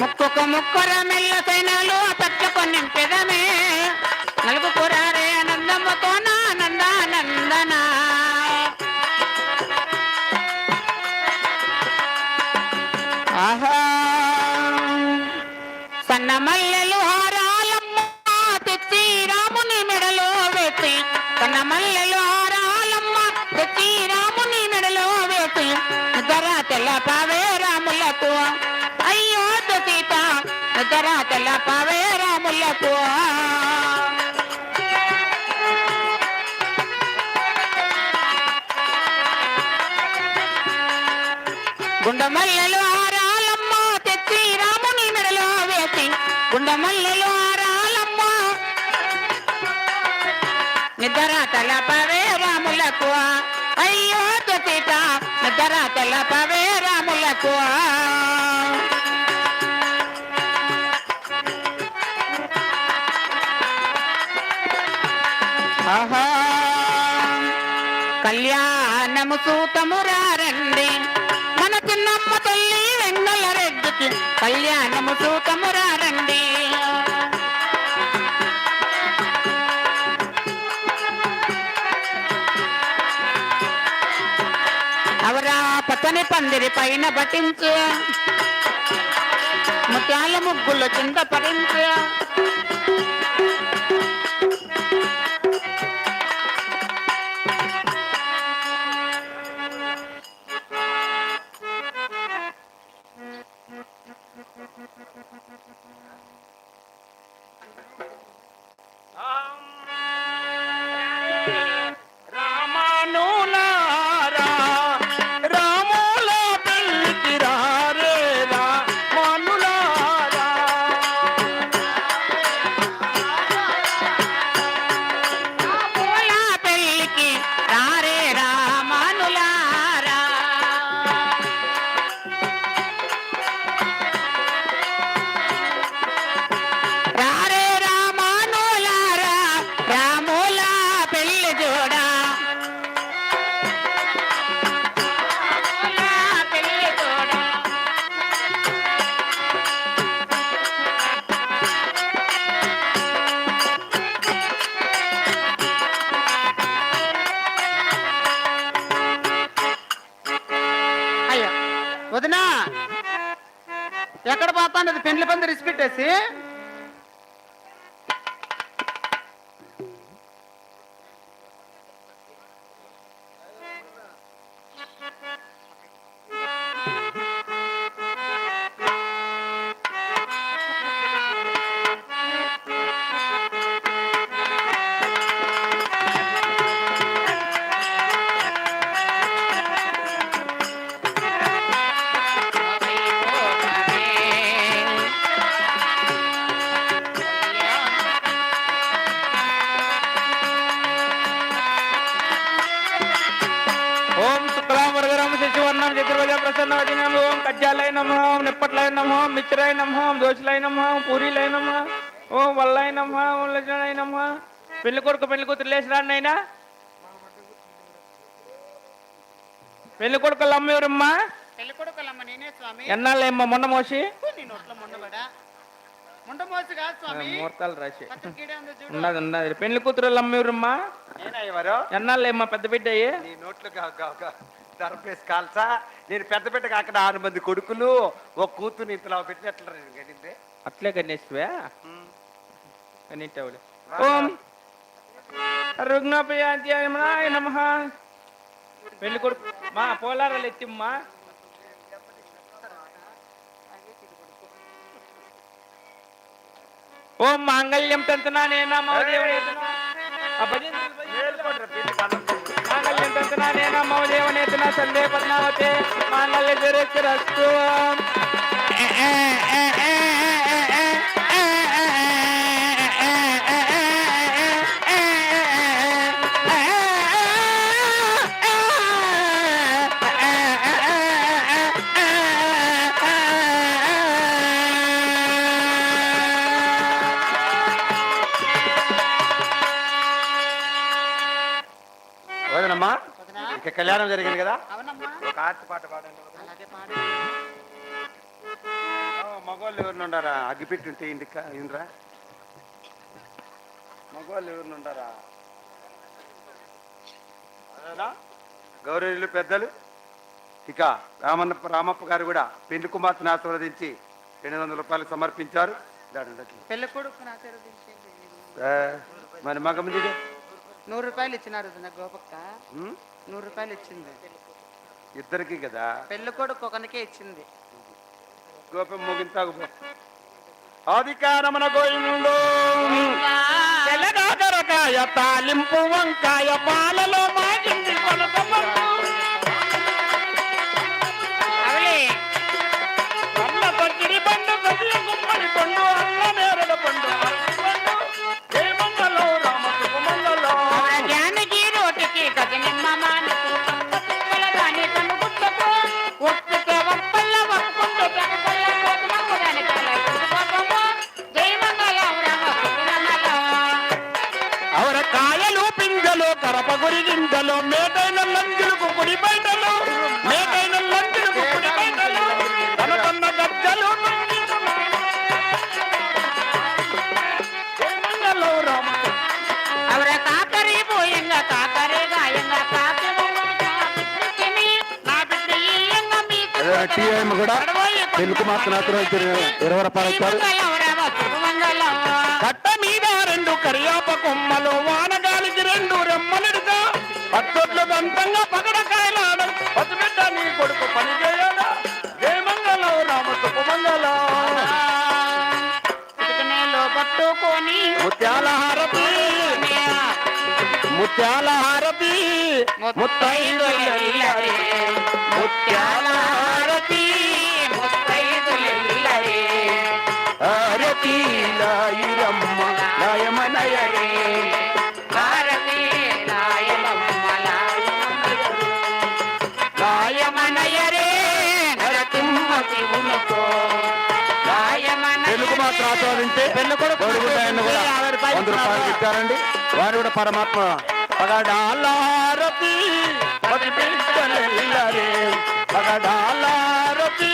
ముక్కుకు ముక్కుర మెల్ల సైనాలు పట్టుకొని నింపెదమే. నలుగుకురారే ఆనందముతో నందానందన. ఆహా. సన్న మల్లెలు నిద్ర తెల్లపావే రాములకు. గుండమల్లెలు ఆరాలమ్మ తెచ్చి రాముని మెడలో వేసి గుండమల్లెలు ఆరాలమ్మ. నిద్ర తలపవే రాములకు. అయ్యో సీత నిద్ర తలపవే రాములకు. కళ్యాణము సూతమురారండి. మనకు మన తల్లి వెన్నెల రెడ్డికి కళ్యాణము సూతమురారండి. అవరా పచ్చని పందిరి పైన పటించు. ముత్యాల ముగ్గులు చింత పరించు ఎక్కడ పోతాండది పెండ్ల పంది రిసిపెట్టేసి మిత్రాయ నమ ఓం దోషులయ నమ ఓం పూరీలయ నమ ఓం వల్లయ నమ ఓం లజనాయ నమ. పెళ్ళి కొడుకు పెళ్ళి కూతురు లేచిరాండి అయినా పెళ్ళి కొడుకు అమ్మ ఎవరమ్మా? పెళ్ళి కొడుకులమ్మ నేనే స్వామి. ఎన్నాళ్ళేమ్మా మొన్న మోసి? నీ నోట్లో మొండబడా మొండమోసి కాదు స్వామి. ముహూర్తాలు రాసి. పత్రికీడే ఉంది చూడు. ఉన్నది ఉన్నది. పెళ్ళి కూతురు అమ్మ ఎవరమ్మా? నేనయ్యవారు ఎన్నాళ్ళేమ్మా పెద్ద బిడ్డ అయ్యి? నీ నోట్లు దరపేసి కాల్సా నేను పెద్ద బిడ్డగా అక్కడ ఆరు మంది కొడుకులు ఒక కూతురు ఇంతలో పెట్టినట్లు గడిందే అట్లే కన్నేసివా కన్నింటావులే ఓం. నమ. పెళ్ళి కొడుకు మా పోలారాలు ఎత్తిమ్మా. ఓం మాంగళ్యం తంతునా నేనా భజన మాంగళ్యం తంతునా నేనా మౌదేవనేతనా సందే పద్మావతే మాంగళ్య దురస్సు వదనమ్మా కళ్యాణం జరిగింది కదా? ఒక ఆర్తి పాట పాడండి. మగవాళ్ళు ఎవరిని ఉండారా? అగ్గిపెట్టి ఉంటే ఇంటికి ఇంద్రా మగవాళ్ళు ఎవరిని ఉండారా? గౌరవనీయులు పెద్దలు? ఇక రామన్న రామప్ప గారు కూడా పెళ్ళి కుమార్తెను ఆశీర్వదించి రెండు వందల రూపాయలు సమర్పించారు. పెళ్ళి కొడుకు మరి. మగ నూరు రూపాయలు ఇచ్చినారు గోపక్క. నూరు రూపాయలు ఇచ్చింది. ఇద్దరికి కదా? పెళ్ళి కొడుకు ఒకనికే ఇచ్చింది. గోపం ముగింతాగు అధికారమున గోయిండు తెల్లగాకరకాయ తాలింపు వంకాయ పాలలో కాయలు పింజలు కరపగురి గింజలు మేటైన లంజులు కుడి బయటలు మేటైన లంజులు కుడి బయటలు కనకన్న గజ్జలు టీఎం కూడా తెలుగు మాత్రం ఇరవై రూపాయలు కరియాప కొమ్మలు వానగాలికి రెండు రెమ్మలిడుగా పచ్చొట్లు దంతంగా పగడకాయలాడ. పసిబిడ్డ నీ కొడుకు పని చేయడా? జయమంగళం రామ సుఖమంగళం పట్టుకొని ముత్యాల హారతి ముత్యాల హారతి ముత్యాల హారతి హారతి లాయిరమ్మ పెళ్ళి కొడుకు కూడా వంద రూపాయలు ఇచ్చారండి. వారు కూడా పరమాత్మ పగడాలారతి పది పిల్లలెల్లరే పగడాలారతి